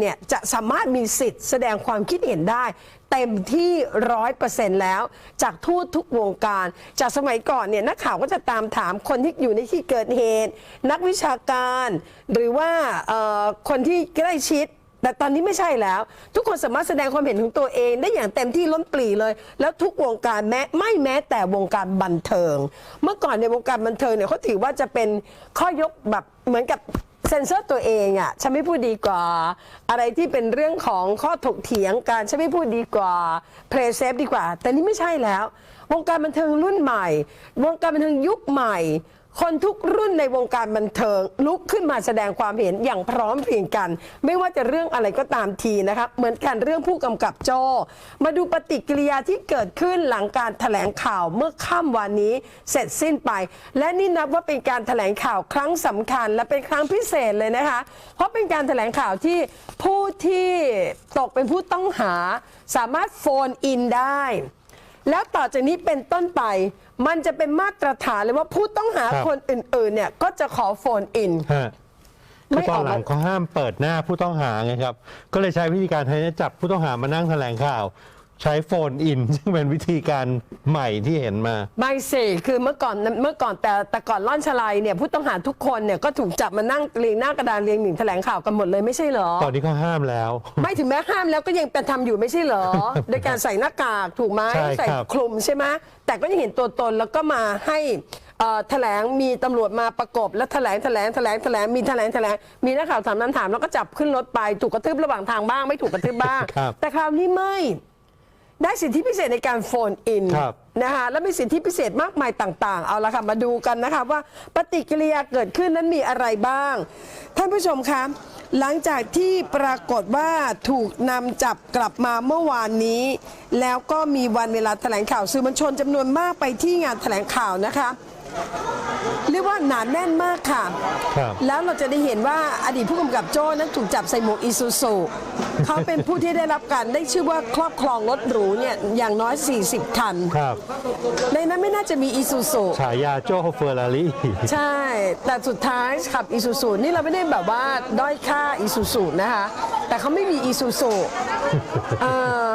เนี่ยจะสามารถมีสิทธิ์แสดงความคิดเห็นได้ เต็มที่ร้อยเปอร์เซ็นต์แล้ว จากทูตทุกวงการ จากสมัยก่อนเนี่ยนักข่าวก็จะตามถามคนที่อยู่ในที่เกิดเหตุ นักวิชาการ หรือว่าคนที่ใกล้ชิดแต่ตอนนี้ไม่ใช่แล้ว ทุกคนสามารถแสดงความเห็นของตัวเองได้อย่างเต็มที่ล้นปลีเลย แล้วทุกวงการแม้ไม่แม้แต่วงการบันเทิง เมื่อก่อนในวงการบันเทิงเนี่ยเขาถือว่าจะเป็นข้อยกแบบเหมือนกับ เซนเซอร์ตัวเองอะ่ะฉันไม่พูดดีกว่า อะไรที่เป็นเรื่องของข้อถกเถียงกันฉันไม่พูดดีกว่าเพลย์เซฟดีกว่า แต่นี่ไม่ใช่แล้ว วงการบันเทิงรุ่นใหม่ วงการบันเทิงยุคใหม่ คนทุกรุ่นในวงการบันเทิงลุกขึ้นมาแสดงความเห็นอย่างพร้อมเพรียงกัน ไม่ว่าจะเรื่องอะไรก็ตามทีนะครับเหมือนกันเรื่องผู้กำกับโจ มาดูปฏิกิริยาที่เกิดขึ้นหลังการแถลงข่าวเมื่อค่ำวันนี้เสร็จสิ้นไป และนี่นับว่าเป็นการแถลงข่าวครั้งสำคัญ และเป็นครั้งพิเศษเลยนะคะ เพราะเป็นการแถลงข่าวที่ผู้ที่ตกเป็นผู้ต้องหา สามารถโฟนอินได้ แล้วต่อจากนี้เป็นต้นไป มันจะเป็นมาตรฐานเลยว่าผู้ต้องหาครับคนอื่นๆ เนี่ยก็จะขอโฟนอินฮะไม่คือตอนหลัอองกมาเขาห้ามเปิดหน้าผู้ต้องหาไงครับ ก็เลยใช้วิธีการให้จับผู้ต้องหามานั่งแถลงข่าว ใช้โฟนอิน ซึ่งเป็นวิธีการใหม่ที่เห็นมา ไม่สิคือเมื่อก่อนเมื่อก่อนแต่แต่ก่อนล่อนชลัยเนี่ยผู้ต้องหาทุกคนเนี่ยก็ถูกจับมานั่งเรียงหน้ากระดานเรียงหนึ่งแถลงข่าวกันหมดเลยไม่ใช่เหรอ ตอนนี้เขาห้ามแล้ว ไม่ถึงแม้ห้ามแล้วก็ยังเป็นทำอยู่ไม่ใช่เหรอ โดยการใส่หน้ากากถูกไหมใช่ครับ ใส่คลุมใช่ไหมแต่ก็ยังเห็นตัวตนแล้วก็มาให้เอ่อแถลงมีตำรวจมาประกบแล้วแถลงแถลงแถลงแถลงมีแถลงแถลงมีนักข่าวถามนั้นถามแล้วก็จับขึ้นรถไปถูกกระทืบระหว่างทางบ้าง ไม่ถูกกระทืบบ้าง ครับ แต่คราวนี้ไม่ ได้สิทธิพิเศษในการโฟนอินครับ นะคะและมีสิทธิพิเศษมากมายต่างๆ เอาละค่ะ มาดูกันนะคะว่าปฏิกิริยาเกิดขึ้นนั้นมีอะไรบ้าง ท่านผู้ชมคะหลังจากที่ปรากฏว่าถูกนำจับกลับมาเมื่อวานนี้ แล้วก็มีวันเวลาแถลงข่าวสื่อมวลชนจำนวนมากไปที่งานแถลงข่าวนะคะ เรียกว่าหนาแน่นมากค่ะ ครับแล้วเราจะได้เห็นว่าอดีตผู้กำกับโจ้นั้นถูกจับใส่หมวกอีซูซูเขาเป็นผู้ที่ได้รับการได้ชื่อว่าครอบครองรถหรูเนี่ยอย่างน้อย 40 คัน ครับในนั้นไม่น่าจะมีอีซูซู ฉายาโจ้เฟอร์รารี่ใช่ แต่สุดท้ายขับอีซูซูนี่เราไม่ได้แบบว่าด้อยค่าอีซูซูนะคะ แต่เขาไม่มีอีซูซูเออ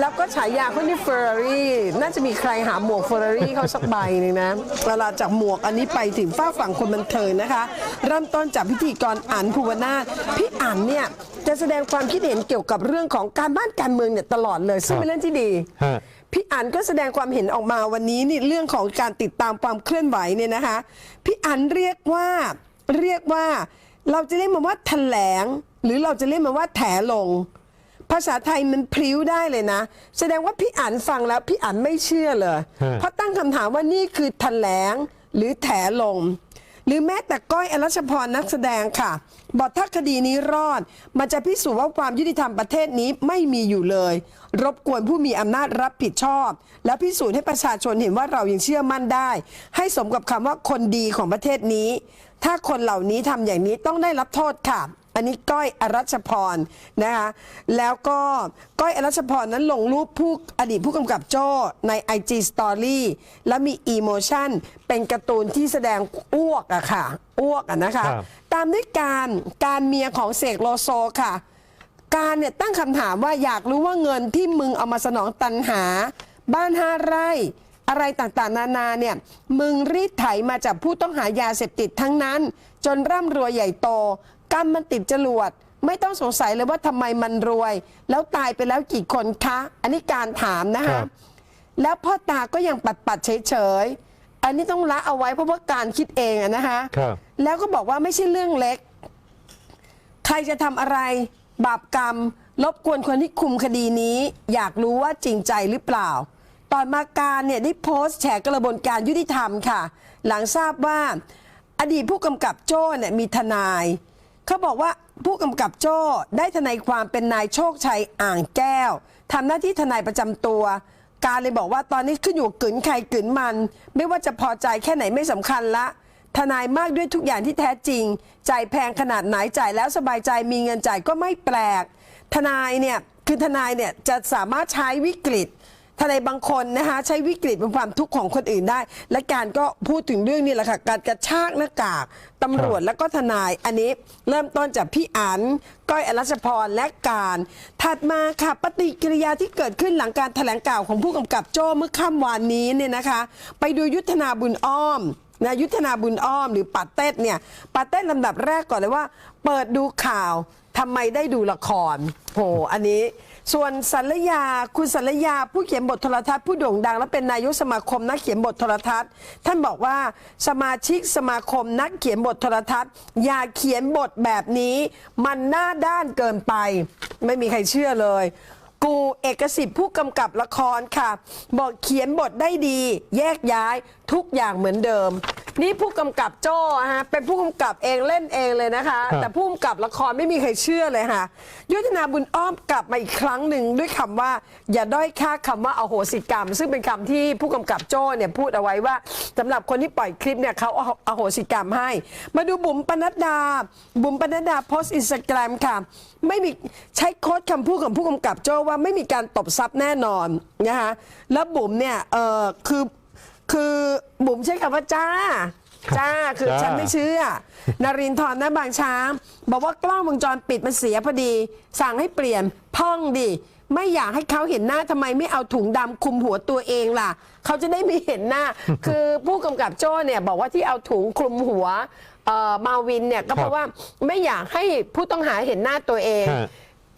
แล้วก็ฉายาเขานี่เฟอร์รารี่น่าจะมีใครหาหมวกเฟอร์รารี่เขาสักใบหนึงนะเวลาจากหมวกอันนี้ไปถึงฝ้ากฝั่งคนบันเทิงนะคะ เริ่มต้นจากพิธีกรอันภูวนาถพี่อันเนี่ยจะแสดงความคิดเห็นเกี่ยวกับเรื่องของการบ้านการเมืองเนี่ยตลอดเลย ซึ่งเป็นเรื่องที่ดีฮะพี่อันก็แสดงความเห็นออกมาวันนี้นี่เรื่องของการติดตามความเคลื่อนไหวเนี่ยนะคะพี่อันเรียกว่าเรียกว่าเราจะเรียกมันว่าแถลง หรือเราจะเรียกมันว่าแถลง ภาษาไทยมันพลิ้วได้เลยนะ แสดงว่าพี่อันฟังแล้วพี่อันไม่เชื่อเลยฮะเพราะตั้งคำถามว่านี่คือแถลงหรือแถลงหรือแม้แต่ก้อยอรัชพรนักแสดงค่ะ บอกถ้าคดีนี้รอด มันจะพิสูจน์ว่าความยุติธรรมประเทศนี้ไม่มีอยู่เลย รบกวนผู้มีอำนาจรับผิดชอบ และพิสูจน์ให้ประชาชนเห็นว่าเรายังเชื่อมั่นได้ ให้สมกับคำว่าคนดีของประเทศนี้ ถ้าคนเหล่านี้ทำอย่างนี้ต้องได้รับโทษค่ะ อันนี้ก้อยอรัชพรนะคะแล้วก็ก้อยอรัชพรนั้นลงรูปผู้อดีตผู้กำกับโจ้ใน IG Story แล้วมีอีโมชันเป็นการ์ตูนที่แสดงอ้วกอะค่ะ อ้วกอะนะคะ ครับ ตามด้วยการการเมียของเสกโลโซค่ะ การเนี่ยตั้งคำถามว่าอยากรู้ว่าเงินที่มึงเอามาสนองตันหา บ้านห้าไร่ อะไรต่างๆ นานาเนี่ย มึงรีดไถมาจากผู้ต้องหายาเสพติดทั้งนั้น จนร่ำรวยใหญ่โตก รรมมันติดจรวด ไม่ต้องสงสัยเลยว่าทำไมมันรวย แล้วตายไปแล้วกี่คนคะ อันนี้การถามนะครัคะ บ แล้วพ่อตาก็ยังปัดปัดๆเฉยๆ อันนี้ต้องละเอาไว้เพราะว่าการคิดเองอะนะคะ ครับ แล้วก็บอกว่าไม่ใช่เรื่องเล็ก ใครจะทำอะไร บาปกรรม รบกวนคนที่คุมคดีนี้ อยากรู้ว่าจริงใจหรือเปล่า ตอนมาการเนี่ยได้โพสต์แฉกระบวนการยุติธรรมค่ะ หลังทราบว่า อดีตผู้กำกับโจ้เนี่ยมีทนาย เขาบอกว่าผู้กำกับโจ้ได้ทนายความเป็นนายโชคชัยอ่างแก้วทำหน้าที่ทนายประจำตัว การเลยบอกว่าตอนนี้ขึ้นอยู่กับกึนใครกึนมัน ไม่ว่าจะพอใจแค่ไหนไม่สำคัญละ ทนายมากด้วยทุกอย่างที่แท้จริงจ่ายแพงขนาดไหนจ่ายแล้วสบายใจมีเงินจ่ายก็ไม่แปลก ทนายเนี่ยคือทนายเนี่ยจะสามารถใช้วิกฤต ทนายบางคนนะคะใช้วิกฤตเป็นความทุกข์ของคนอื่นได้ และการก็พูดถึงเรื่องนี้แหละค่ะการกระชากหน้ากากตำรวจแล้วก็ทนายอันนี้เริ่มต้นจากพี่อันก้อยอรัชพรและการ ถัดมาค่ะปฏิกิริยาที่เกิดขึ้นหลังการแถลงข่าวของผู้กำกับโจ้เมื่อค่ำวานนี้เนี่ยนะคะ ไปดูยุทธนาบุญอ้อมนะยุทธนาบุญอ้อมหรือปัดเต้ดเนี่ยปัดเต้ดลำดับแรกก่อนเลยว่า เปิดดูข่าวทำไมได้ดูละครโหอันนี้ ส่วนสัลยาคุณสัลยาผู้เขียนบทโทรทัศน์ผู้โด่งดัง และเป็นนายกสมาคมนักเขียนบทโทรทัศน์ ท่านบอกว่าสมาชิกสมาคมนักเขียนบทโทรทัศน์ อย่าเขียนบทแบบนี้ มันหน้าด้านเกินไป ไม่มีใครเชื่อเลย กูเอกสิทธิ์ผู้กำกับละครค่ะ บอกเขียนบทได้ดี แยกย้ายทุกอย่างเหมือนเดิม นี่ผู้กำกับโจ้ฮะเป็นผู้กำกับเองเล่นเองเลยนะคะครับแต่ผู้กำกับละครไม่มีใครเชื่อเลยค่ะยุทธนาบุญอ้อมกลับมาอีกครั้งหนึ่งด้วยคำว่า อย่าด้อยค่าคำว่าอโหสิกรรม ซึ่งเป็นคำที่ผู้กำกับโจ้เนี่ยพูดเอาไว้ว่าสำหรับคนที่ปล่อยคลิปเนี่ยเขาอโหสิกรรมให้ มาดูบุ๋มปนัดดา บุ๋มปนัดดาโพสต์อินสตาแกรมค่ะ ไม่มีใช้โค้ดคำพูดของผู้กำกับโจ้ว่าไม่มีการตบซับแน่นอนนะคะแล้วบุ๋มเนี่ยเออคือคือบุ๋มใช้คำว่าจ้า จ้าคือจ้าฉันไม่เชื่อนารินทร์นะบางช้าง บอกว่ากล้องวงจรปิดมันเสียพอดี สั่งให้เปลี่ยนพ่องดิไม่อยากให้เขาเห็นหน้าทำไมไม่เอาถุงดำคลุมหัวตัวเองล่ะ เขาจะได้ไม่เห็นหน้า คือผู้กำกับโจ้เนี่ยบอกว่าที่เอาถุงคลุมหัวเอ่อมาวินเนี่ยก็เพราะว่าไม่อยากให้ผู้ต้องหาเห็นหน้าตัวเองฮะ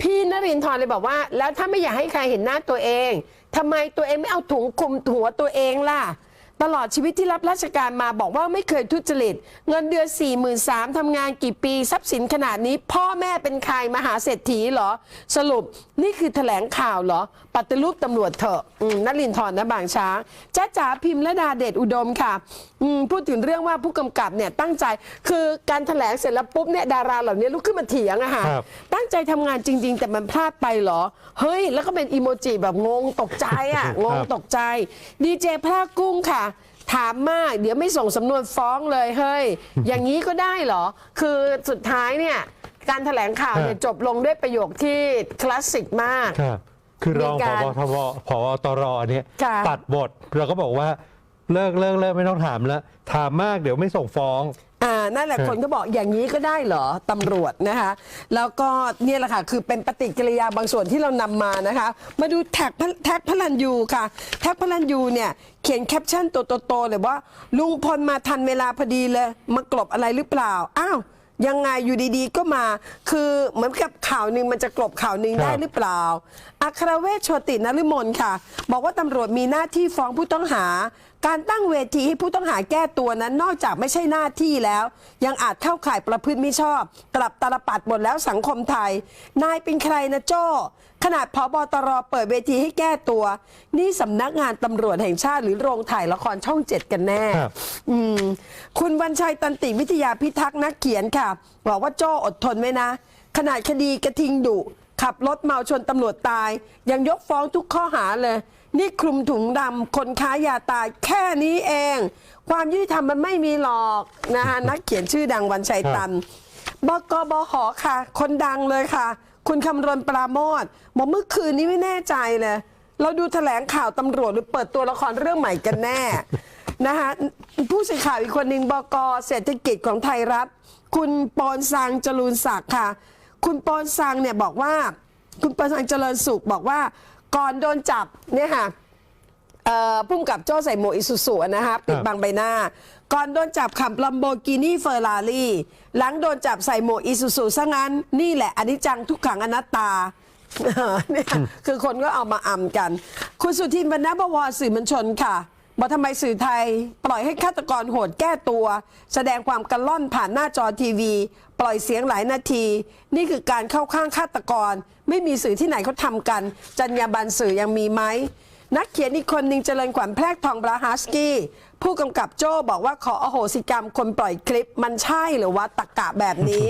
พี่นรินทร์เลยบอกว่า แล้วถ้าไม่อยากให้ใครเห็นหน้าตัวเองทำไมตัวเองไม่เอาถุงคลุมหัวตัวเองล่ะ ตลอดชีวิตที่รับราชการมาบอกว่าไม่เคยทุจริต เงินเดือน 4 3 0 0 0ทำงานกี่ปี ทรัพย์สินขนาดนี้ พ่อแม่เป็นใครมหาเศรษฐีเหรอ สรุปนี่คือแถลงข่าวเหรอ ปฏิรูปตำรวจเถอะอืมนลินทร์นะบางช้างจ้าจ๋าพิมพ์และดาเดชอุดมค่ะอืมพูดถึงเรื่องว่าผู้กำกับเนี่ยตั้งใจคือการแถลงเสร็จแล้วปุ๊บเนี่ยดาราเหล่านี้ลุกขึ้นมาเถียงอะค่ะครับตั้งใจทำงานจริง ๆ แต่มันพลาดไปเหรอ เฮ้ย แล้วก็เป็นอีโมจิแบบงงตกใจอะงงตกใจดีเจพระกุ้งค่ะถามมาก เดี๋ยวไม่ส่งสำนวนฟ้องเลยเฮ้ย อย่างนี้ก็ได้เหรอ คือสุดท้ายเนี่ย การแถลงข่าวเนี่ยครับจบลงด้วยประโยคที่คลาสสิกมาก ครับคือรองมีพการบทบพบตรเนี่ยค่ะ ตัดบทเราก็บอกว่าเลิกเลิกเลิกไม่ต้องถามแล้ว ถามมากเดี๋ยวไม่ส่งฟ้อง อ่านั่นแหละครับ คนก็บอกอย่างนี้ก็ได้เหรอตำรวจนะคะ แล้วก็เนี่ยแหละค่ะ คือเป็นปฏิกิริยาบางส่วนที่เรานำมานะคะ มาดูแท็กพแท็กพลันยูค่ะ แท็กพลันยูเนี่ยเขียนแคปชั่นตัวโตๆเลยว่า ลุงพลมาทันเวลาพอดีเลย มากลบอะไรหรือเปล่า อ้าว ยังไงอยู่ดีๆ ก็มา คือเหมือนกับข่าวหนึ่งมันจะกลบข่าวหนึ่งครับได้หรือเปล่า อัครเวชโชตินฤมลค่ะ บอกว่าตำรวจมีหน้าที่ฟ้องผู้ต้องหา การตั้งเวทีให้ผู้ต้องหาแก้ตัวนั้นนอกจากไม่ใช่หน้าที่แล้ว ยังอาจเข้าข่ายประพฤติมิชอบ กลับตาลปัดหมดแล้วสังคมไทย นายเป็นใครนะโจ้ ขนาดพบตรเปิดเวทีให้แก้ตัว นี่สำนักงานตำรวจแห่งชาติหรือโรงถ่ายละครช่องเจ็ดกันแน่ครับอืมคุณวันชัยตันติวิทยาพิทักษ์นักเขียนค่ะ บอกว่าโจ้อดทนไว้นะ ขนาดคดีกระทิงดุขับรถเมาชนตำรวจตาย ยังยกฟ้องทุกข้อหาเลย นี่คลุมถุงดำคนค้ายาตายแค่นี้เอง ความยุติธรรมมันไม่มีหรอกนะคะนักเขียนชื่อดังวันชัยตันบกบหค่ะ คนดังเลยค่ะ คุณคำรณปราโมทบอกเมื่อคืนนี้ไม่แน่ใจเลยเราดูแถลงข่าวตำรวจหรือเปิดตัวละครเรื่องใหม่กันแน่นะคะผู้สื่อข่าวอีกคนหนึ่งบกเศรษฐกิจของไทยรัฐ คุณปอนซังจรูนศักดิ์ค่ะ คุณปอนซังเนี่ยบอกว่า คุณปอนซังเจริญสุขบอกว่า ก่อนโดนจับเนี่ยค่ะเอ่อพุ่มกับโจ้ใส่หมวกอิซูซุนะคะปิดบังใบหน้า ก่อนโดนจับขับลัมโบกินี่เฟอร์รารี่หลังโดนจับใส่หมวกอิซูซุซะงั้น นี่แหละอนิจจังทุกขังอนัตตาเนี่ยคือคนก็เอามาอำกัน คุณสุทินบรรณบวรสื่อมวลชนค่ะ บอกทำไมสื่อไทย ปล่อยให้ฆาตกรโหดแก้ตัว แสดงความกระล่อนผ่านหน้าจอทีวี ปล่อยเสียงหลายนาที นี่คือการเข้าข้างฆาตกร ไม่มีสื่อที่ไหนเขาทำกัน จรรยาบรรณสื่อยังมีไหมนักเขียนอีกคนหนึ่งเจริญขวัญแพรกทองบราฮัสกี้ ผู้กำกับโจ้บอกว่าขออโหสิกรรมคนปล่อยคลิปมันใช่หรือว่าตะกะแบบนี้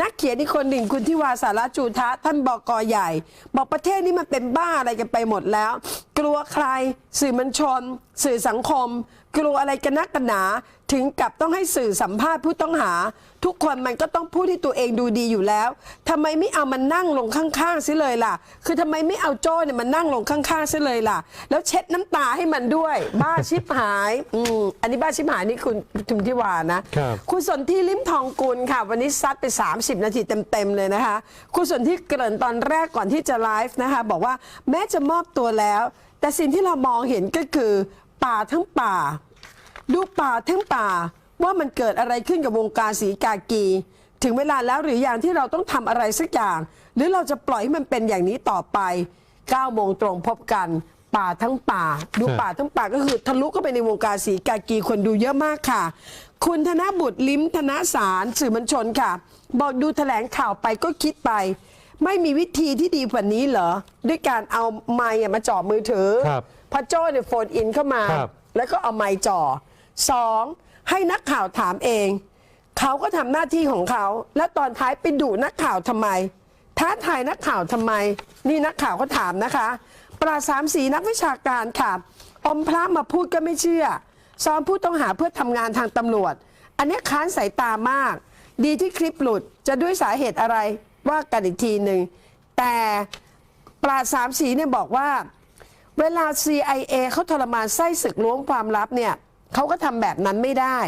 นักเขียนอีกคนหนึ่งคุณทิวาสารจูทะท่านบอกกอใหญ่ บอกประเทศนี้มันเป็นบ้าอะไรกันไปหมดแล้ว กลัวใคร สื่อมวลชน สื่อสังคม กลัวอะไรกันนักกันหนา ถึงกับต้องให้สื่อสัมภาษณ์ผู้ต้องหา ทุกคนมันก็ต้องพูดที่ตัวเองดูดีอยู่แล้วทำไมไม่เอามันนั่งลงข้างๆซิเลยล่ะ คือทำไมไม่เอาโจ้เนี่ยมันนั่งลงข้างๆซิเลยล่ะ แล้วเช็ดน้ำตาให้มันด้วย บ้าชิบหายอืมอันนี้บ้าชิบหายนี่คุณคุณทิวานะครับคุณสนที่ลิ้มทองกุลค่ะ วันนี้ซัดไป 30 นาทีเต็มๆเลยนะคะ คุณสนที่เกริ่นตอนแรกก่อนที่จะไลฟ์นะคะ บอกว่าแม้จะมอบตัวแล้ว แต่สิ่งที่เรามองเห็นก็คือ ป่าทั้งป่า ดูป่าทั้งป่าว่ามันเกิดอะไรขึ้นกับวงการสีกากี ถึงเวลาแล้วหรืออย่างที่เราต้องทำอะไรสักอย่าง หรือเราจะปล่อยให้มันเป็นอย่างนี้ต่อไป9โมงตรงพบกัน ป่าทั้งป่า ดูป่าทั้งป่าก็คือทะลุเข้าไปในวงการสีกากีคนดูเยอะมากค่ะ คุณธนบุตรลิ้มธนสารสื่อมวลชนค่ะ บอกดูแถลงข่าวไปก็คิดไป ไม่มีวิธีที่ดีกว่านี้เหรอ ด้วยการเอาไมค์อะมาจ่อมือถือ ครับพอโจ้เนี่ยโฟนอินเข้ามา ครับ แล้วก็เอาไมค์จ่อสองให้นักข่าวถามเอง เขาก็ทำหน้าที่ของเขา และตอนท้ายไปดุนักข่าวทำไม ท้าทายนักข่าวทำไม นี่นักข่าวก็ถามนะคะ ปราสามสีนักวิชาการค่ะอมพระมาพูดก็ไม่เชื่อ ซ้อมผู้ต้องหาเพื่อทำงานทางตำรวจ อันนี้ค้านสายตามาก ดีที่คลิปหลุดจะด้วยสาเหตุอะไร ว่ากันอีกทีหนึ่ง แต่ปราดสามสีเนี่ยบอกว่า เวลา CIA เขาทรมานไส้ศึกล้วงความลับเนี่ยเขาก็ทำแบบนั้นไม่ได้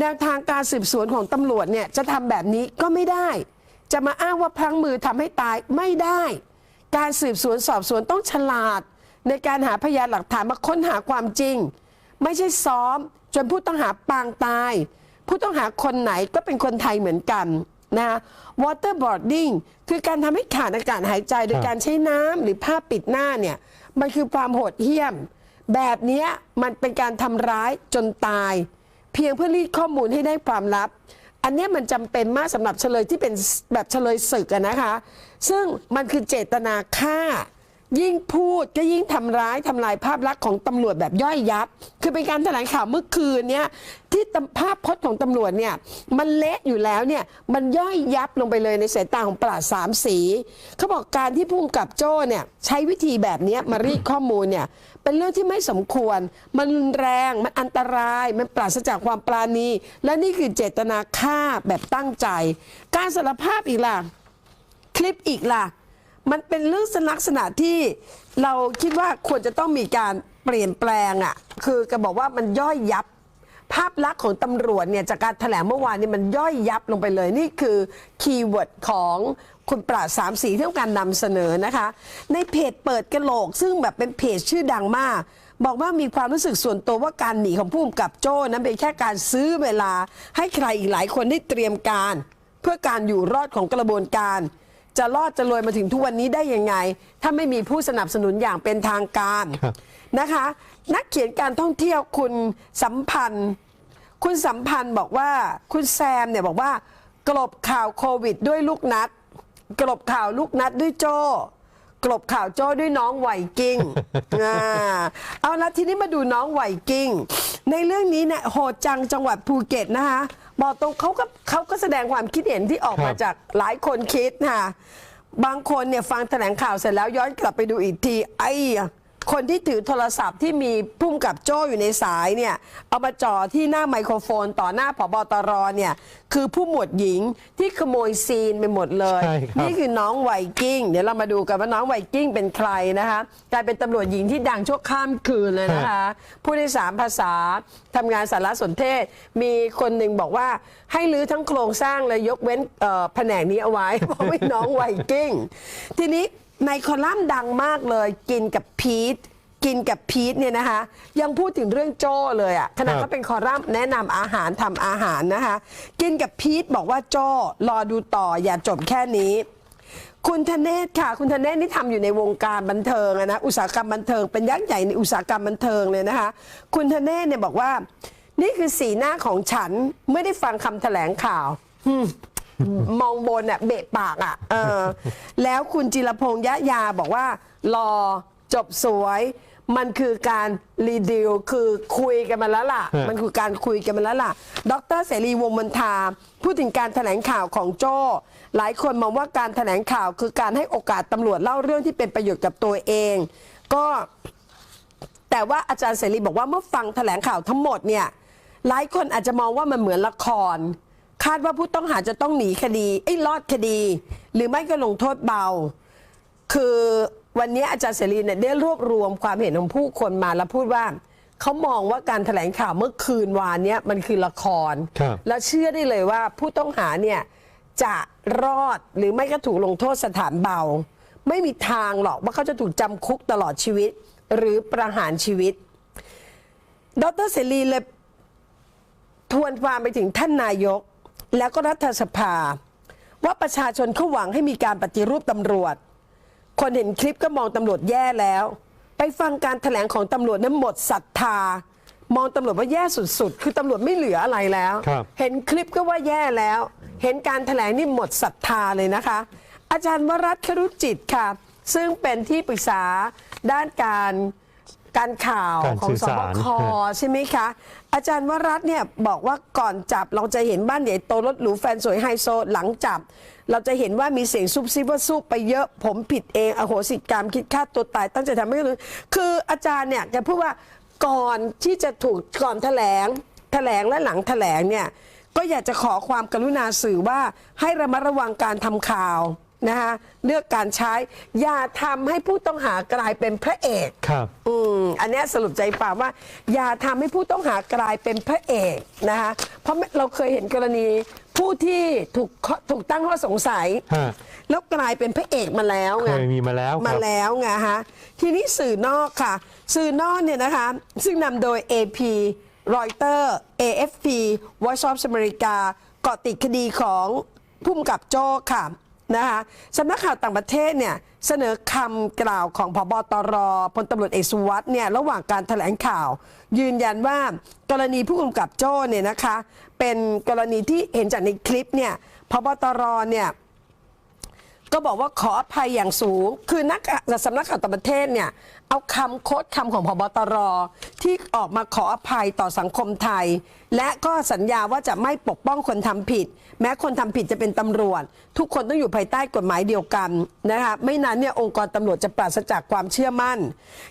แนวทางการสืบสวนของตำรวจเนี่ยจะทำแบบนี้ก็ไม่ได้ จะมาอ้างว่าพลั้งมือทำให้ตายไม่ได้ การสืบสวนสอบสวนต้องฉลาด ในการหาพยานหลักฐานมาค้นหาความจริง ไม่ใช่ซ้อม จนผู้ต้องหาปางตาย ผู้ต้องหาคนไหนก็เป็นคนไทยเหมือนกัน นะ waterboarding คือการทำให้ขาดอากาศหายใจโดยครับการใช้น้ำหรือผ้าปิดหน้าเนี่ย มันคือความโหดเหี้ยม แบบเนี้ยมันเป็นการทำร้ายจนตาย เพียงเพื่อรีดข้อมูลให้ได้ความลับ อันเนี้ยมันจำเป็นมากสำหรับเฉลยที่เป็นแบบเฉลยศึกอะนะคะ ซึ่งมันคือเจตนาฆ่า ยิ่งพูดก็ยิ่งทำร้ายทำลายภาพลักษณ์ของตำรวจแบบย่อยยับ คือเป็นการแถลงข่าวเมื่อคืนเนี้ยที่ภาพพจน์ของตำรวจเนี่ยมันเละอยู่แล้วเนี่ยมันย่อยยับลงไปเลยในสายตาของปราดสามสีเขาบอกการที่ผู้กำกับโจ้เนี่ยใช้วิธีแบบนี้มารีดข้อมูลเนี่ยเป็นเรื่องที่ไม่สมควร มันรุนแรงมันอันตราย มันปราศจากความปราณี และนี่คือเจตนาฆ่าแบบตั้งใจ การสารภาพอีกล่ะ คลิปอีกล่ะ มันเป็นเรื่องลักษณะที่เราคิดว่าควรจะต้องมีการเปลี่ยนแปลงอะ่ะคือก็บอกว่ามันย่อยยับ ภาพลักษณ์ของตำรวจเนี่ยจากการแถลงเมื่อวานนี้มันย่อยยับลงไปเลย นี่คือคีย์เวิร์ดของคุณปราดสามสีที่ต้องการนำเสนอนะคะ ในเพจเปิดกระโหลก ซึ่งแบบเป็นเพจชื่อดังมาก บอกว่ามีความรู้สึกส่วนตัวว่าการหนีของผู้กำกับโจ้นั้นเป็นแค่การซื้อเวลา ให้ใครอีกหลายคนได้เตรียมการ เพื่อการอยู่รอดของกระบวนการ จะรอดจะรวยมาถึงทุกวันนี้ได้ยังไง ถ้าไม่มีผู้สนับสนุนอย่างเป็นทางการครับนะคะ นักเขียนการท่องเที่ยวคุณสัมพันธ์ คุณสัมพันธ์บอกว่าคุณแซมเนี่ยบอกว่ากลบข่าวโควิดด้วยลูกนัด กลบข่าวลูกนัดด้วยโจ้กลบข่าวโจ้ด้วยน้องไหวกิ้งอ่าเอาละทีนี้มาดูน้องไหวกิ้งในเรื่องนี้เนี่ยโหดจังจังหวัดภูเก็ตนะคะ บอกตรงเขาก็เขาก็แสดงความคิดเห็นที่ออกมาครับ จากหลายคนคิดนะคะบางคนเนี่ยฟังแถลงข่าวเสร็จแล้วย้อนกลับไปดูอีกทีไอ้ คนที่ถือโทรศัพท์ที่มีพุ่มกับโจ้อยู่ในสายเนี่ยเอามาจ่อที่หน้าไมโครโฟนต่อหน้าผบตรเนี่ยคือผู้หมวดหญิงที่ขโมยซีนไปหมดเลยใช่ครับนี่คือน้องไวกิ้ง เดี๋ยวเรามาดูกันว่าน้องไวกิ้งเป็นใครนะคะกลายเป็นตำรวจหญิงที่ดังชั่วข้ามคืนเลยนะคะ ผู้ได้สามภาษาทำงานสารสนเทศ มีคนหนึ่งบอกว่าให้รื้อทั้งโครงสร้างเลยยกเว้นเอ่อแผนกนี้เอาไว้เพราะว่าน้องไวกิ้ง ทีนี้ ในคอลัมน์ดังมากเลย กินกับพีทกินกับพีทเนี่ยนะคะ ยังพูดถึงเรื่องโจ้เลยอะขณะครับเขาเป็นคอลัมน์แนะนำอาหารทำอาหารนะคะ กินกับพีทบอกว่าโจ้รอดูต่ออย่าจบแค่นี้ คุณธเนศค่ะ คุณธเนศนี่ทำอยู่ในวงการบันเทิงอะนะอุตสาหกรรมบันเทิงเป็นยักษ์ใหญ่ในอุตสาหกรรมบันเทิงเลยนะคะ คุณธเนศเนี่ยบอกว่า นี่คือสีหน้าของฉันไม่ได้ฟังคำแถลงข่าว อืม มองบนอะเบะปากอะเออแล้วคุณจิรพงษ์ยะยาบอกว่า รอจบสวย มันคือการรีดิวคือคุยกันมาแล้วล่ะ ฮะ มันคือการคุยกันมาแล้วล่ะ ดรเสรีวงศ์มนทา พูดถึงการแถลงข่าวของโจ้ หลายคนมองว่าการแถลงข่าวคือการให้โอกาสตำรวจเล่าเรื่องที่เป็นประโยชน์กับตัวเอง ก็ แต่ว่าอาจารย์เสรีบอกว่าเมื่อฟังแถลงข่าวทั้งหมดเนี่ย หลายคนอาจจะมองว่ามันเหมือนละคร คาดว่าผู้ต้องหาจะต้องหนีคดีไอ้ยรอดคดี หรือไม่ก็ลงโทษเบา คือวันนี้อาจารย์เสรีเนี่ยได้รวบรวมความเห็นของผู้คนมาแล้วพูดว่าเขามองว่าการแถลงข่าวเมื่อคืนวานเนี้ยมันคือละคร ครับแล้วเชื่อได้เลยว่าผู้ต้องหาเนี่ยจะรอดหรือไม่ก็ถูกลงโทษสถานเบา ไม่มีทางหรอกว่าเขาจะถูกจำคุกตลอดชีวิต หรือประหารชีวิต ดรเสรีเลยทวนความไปถึงท่านนายก แล้วก็รัฐสภา ว่าประชาชนเขาหวังให้มีการปฏิรูปตำรวจ คนเห็นคลิปก็มองตำรวจแย่แล้ว ไปฟังการแถลงของตำรวจนั้นหมดศรัทธามองตำรวจว่าแย่สุดๆ คือตำรวจไม่เหลืออะไรแล้วครับเห็นคลิปก็ว่าแย่แล้ว เห็นการแถลงนี่หมดศรัทธาเลยนะคะ อาจารย์วรัตน์ครุจิตค่ะ ซึ่งเป็นที่ปรึกษาด้านการ การข่าวการของสื่อสสาบรคใช่ไหมคะ อาจารย์วรัตน์เนี่ยบอกว่าก่อนจับเราจะเห็นบ้านใหญ่โตรถหรูแฟนสวยไฮโซหลังจับ เราจะเห็นว่ามีเสียงซุบซิบว่าสู้ไปเยอะผมผิดเองอโหสิกรรมคิดฆ่าตัวตายตั้งใจทำไม่รู้คืออาจารย์เนี่ยแกพูดว่าก่อนที่จะถูกก่อนแถลงแถลงและหลังแถลงเนี่ยก็อยากจะขอความกรุณาสื่อว่าให้ระมัดระวังการทำข่าว นะคะเลือกการใช้ อย่าทำให้ผู้ต้องหากลายเป็นพระเอกครับ อืมอันเนี้ยสรุปใจความว่า อย่าทำให้ผู้ต้องหากลายเป็นพระเอกนะคะเพราะเราเคยเห็นกรณีผู้ที่ถูกข้อถูกตั้งข้อสงสัย ฮะ แล้วกลายเป็นพระเอกมาแล้วไง เคยมีมาแล้วครับมาแล้วไงฮะทีนี้สื่อนอกค่ะ สื่อนอกเนี่ยนะคะ ซึ่งนำโดย AP Reuters AFP Voice of America เกาะติดคดีของพุ่มกับโจ้ค่ะ นะคะสำนักข่าวต่างประเทศเนี่ยเสนอคำกล่าวของพบตรพลตำรวจเอกสุวัสด์เนี่ยระหว่างการแถลงข่าว ยืนยันว่ากรณีผู้กำกับโจ้เนี่ยนะคะเป็นกรณีที่เห็นจากในคลิปเนี่ยพบตรเนี่ยก็บอกว่าขออภัยอย่างสูง คือนักสำนักข่าวต่างประเทศเนี่ย เอาคำโค้ดคำของพบตรที่ออกมาขออภัยต่อสังคมไทย และก็สัญญาว่าจะไม่ปกป้องคนทำผิด แม้คนทำผิดจะเป็นตำรวจ ทุกคนต้องอยู่ภายใต้กฎหมายเดียวกันนะคะไม่นั้นเนี่ยองค์กรตำรวจจะปราศจากความเชื่อมั่น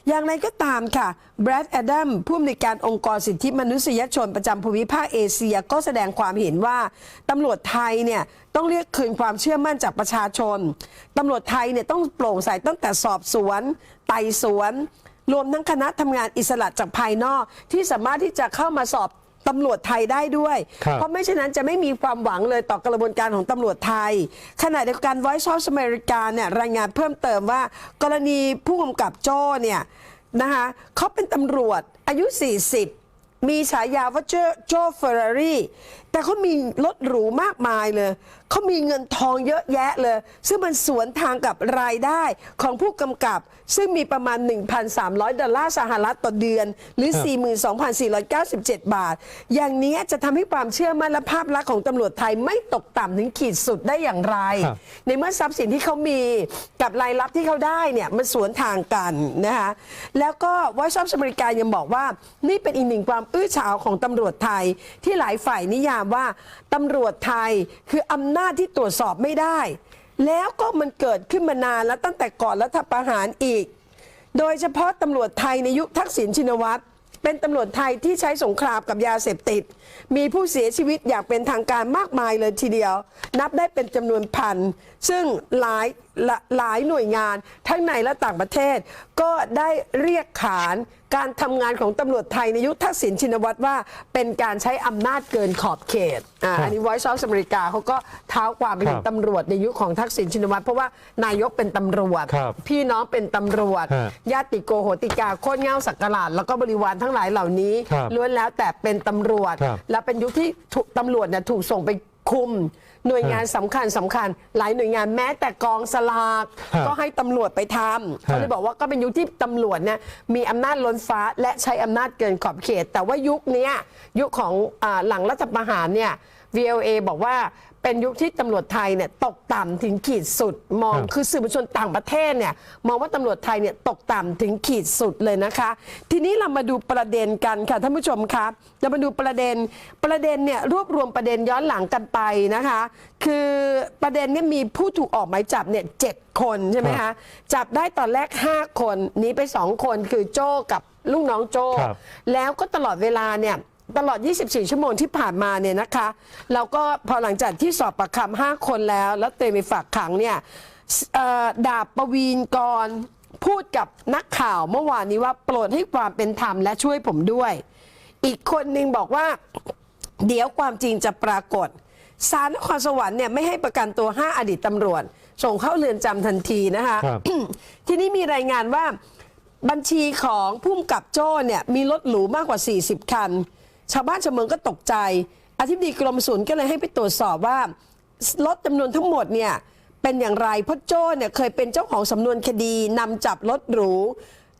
อย่างไรก็ตามค่ะแบรดแอดัมผู้อำนวยการองค์กรสิทธิมนุษยชนประจำภูมิภาคเอเชียก็แสดงความเห็นว่าตำรวจไทยเนี่ยต้องเรียกคืนความเชื่อมั่นจากประชาชนตำรวจไทยเนี่ยต้องโปร่งใสตั้งแต่สอบสวนไต่สวน รวมทั้งคณะทำงานอิสระจากภายนอก ที่สามารถที่จะเข้ามาสอบตำรวจไทยได้ด้วยครับเพราะไม่เช่นนั้นจะไม่มีความหวังเลยต่อกระบวนการของตำรวจไทย ขณะเดียวกัน Voice of America เนี่ยรายงานเพิ่มเติมว่า กรณีผู้กำกับโจ้เนี่ยนะคะเขาเป็นตำรวจอายุ 40 มีฉายาว่าโจโจเฟอร์รารี่แต่เขามีรถหรูมากมายเลยเขามีเงินทองเยอะแยะเลย ซึ่งมันสวนทางกับรายได้ของผู้กำกับ ซึ่งมีประมาณ 1,300 ดอลลาร์สหรัฐต่อเดือน หรือ 42,497 บาท อย่างนี้จะทำให้ความเชื่อมั่นและภาพลักษณ์ของตำรวจไทยไม่ตกต่ำถึงขีดสุดได้อย่างไรครับในเมื่อทรัพย์สินที่เขามีกับรายรับที่เขาได้เนี่ยมันสวนทางกันนะคะแล้วก็ว่าชอบอเมริกายังบอกว่านี่เป็นอีกหนึ่งความอื้อฉาวของตำรวจไทยที่หลายฝ่ายนิยามว่าตำรวจไทยคืออำนาจที่ตรวจสอบไม่ได้ แล้วก็มันเกิดขึ้นมานานแล้วตั้งแต่ก่อนรัฐประหารอีก โดยเฉพาะตำรวจไทยในยุคทักษิณชินวัตรเป็นตำรวจไทยที่ใช้สงครามกับยาเสพติด มีผู้เสียชีวิตอย่างเป็นทางการมากมายเลยทีเดียว นับได้เป็นจำนวนพัน ซึ่งหลาย ลาหลายหน่วยงานทั้งในและต่างประเทศ ก็ได้เรียกขานการทำงานของตำรวจไทยในยุคทักษิณชินวัตรว่า เป็นการใช้อำนาจเกินขอบเขตอ่าครับอันนี้ Voice of America เขาก็เท้าความไปถึคงรับตำรวจในยุคของทักษิณชินวัตรเพราะว่านายกเป็นตำรวจ ครับพี่น้องเป็นตำรวจ ฮะญาติโกโหติกาโคตรเง่าสักการะแล้วก็บริวารทั้งหลายเหล่านี้ครับล้วนแล้วแต่เป็นตำรวจ ครับ และเป็นยุคที่ถูกตำรวจเนี่ยถูกส่งไป คุม หน่วยงานสำคัญสำคัญ หลายหน่วยงานแม้แต่กองสลากฮะก็ให้ตำรวจไปทำเขาเลยบอกว่าก็เป็นยุคที่ตำรวจเนี่ยมีอำนาจล้นฟ้าและใช้อำนาจเกินขอบเขต แต่ว่ายุคเนี้ยยุคของอาหลังรัฐประหารเนี่ย VOA บอกว่าเป็นยุคที่ตำรวจไทยเนี่ยตกต่ำถึงขีดสุด มองครับ คือสื่อมวลชนต่างประเทศเนี่ยมองว่าตำรวจไทยเนี่ยตกต่ำถึงขีดสุดเลยนะคะ ทีนี้เรามาดูประเด็นกันค่ะท่านผู้ชมคะเรามาดูประเด็นประเด็นเนี่ยรวบรวมประเด็นย้อนหลังกันไปนะคะ คือประเด็นเนี่ยมีผู้ถูกออกหมายจับเนี่ยเจ็ดคนใช่ไหมครัคะบจับได้ตอนแรก 5 คนหนีไป 2 คนคือโจ้กับลูกน้องโจครับ แล้วก็ตลอดเวลาเนี่ย ตลอด 24 ชั่วโมงที่ผ่านมาเนี่ยนะคะ เราก็พอหลังจากที่สอบปากคำห้าคนแล้ว แล้วเตรียมไปฝากขังเนี่ยเอ่อดาบประวีนกรพูดกับนักข่าวเมื่อวานนี้ว่าโปรดให้ความเป็นธรรมและช่วยผมด้วย อีกคนหนึ่งบอกว่า เดี๋ยวความจริงจะปรากฏศาลนครสวรรค์เนี่ยไม่ให้ประกันตัว 5 อดีตตำรวจ ส่งเข้าเรือนจำทันทีนะคะครับ ทีนี้มีรายงานว่าบัญชีของพุ่มกับโจ้เนี่ยมีรถหรูมากกว่า 40 คัน ชาวบ้านชาวเมืองก็ตกใจ อธิบดีกรมศุลก็เลยให้ไปตรวจสอบว่ารถจำนวนทั้งหมดเนี่ยเป็นอย่างไรเพราะโจ้เนี่ยเคยเป็นเจ้าของสำนวนคดีนำจับรถหรู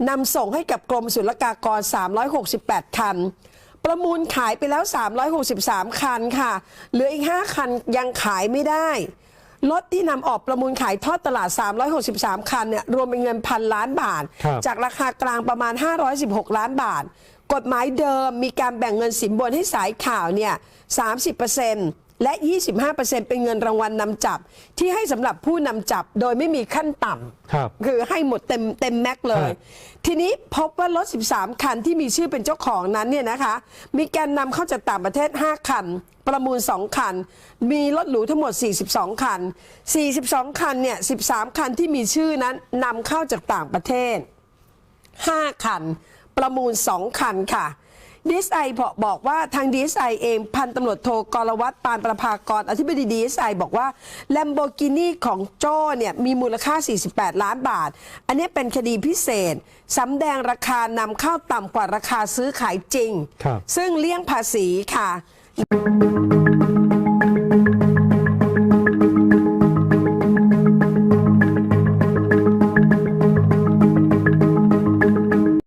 นำส่งให้กับกรมศุลกากร 368 คัน ประมูลขายไปแล้ว 363 คันค่ะ เหลืออีก 5 คันยังขายไม่ได้ รถที่นำออกประมูลขายทอดตลาด 363 คันเนี่ยรวมเป็นเงินพันล้านบาทครับจากราคากลางประมาณ 516 ล้านบาท กฎหมายเดิมมีการแบ่งเงินสินบนให้สายข่าวเนี่ย30%และ 25%เป็นเงินรางวัลนำจับ ที่ให้สำหรับผู้นำจับโดยไม่มีขั้นต่ำครับ คือให้หมดเต็มเต็มแม็กซ์เลยครับทีนี้พบว่ารถ 13 คันที่มีชื่อเป็นเจ้าของนั้นเนี่ยนะคะ มีการนำเข้าจากต่างประเทศ 5 คัน ประมูล 2 คัน มีรถหรูทั้งหมด 42 คัน 42 คันเนี่ย 13 คันที่มีชื่อนั้นนำเข้าจากต่างประเทศ 5 คัน ประมูล 2 คันค่ะดีไอบอกว่าทางดีไอเองพันตำรวจโทกรวัตรปานประภากรอธิบดีดีไอบอกว่า Lamborghini ของโจ้เนี่ยมีมูลค่า 48 ล้านบาท อันนี้เป็นคดีพิเศษสำแดงราคานำเข้าต่ำกว่าราคาซื้อขายจริงครับซึ่งเลี่ยงภาษีค่ะ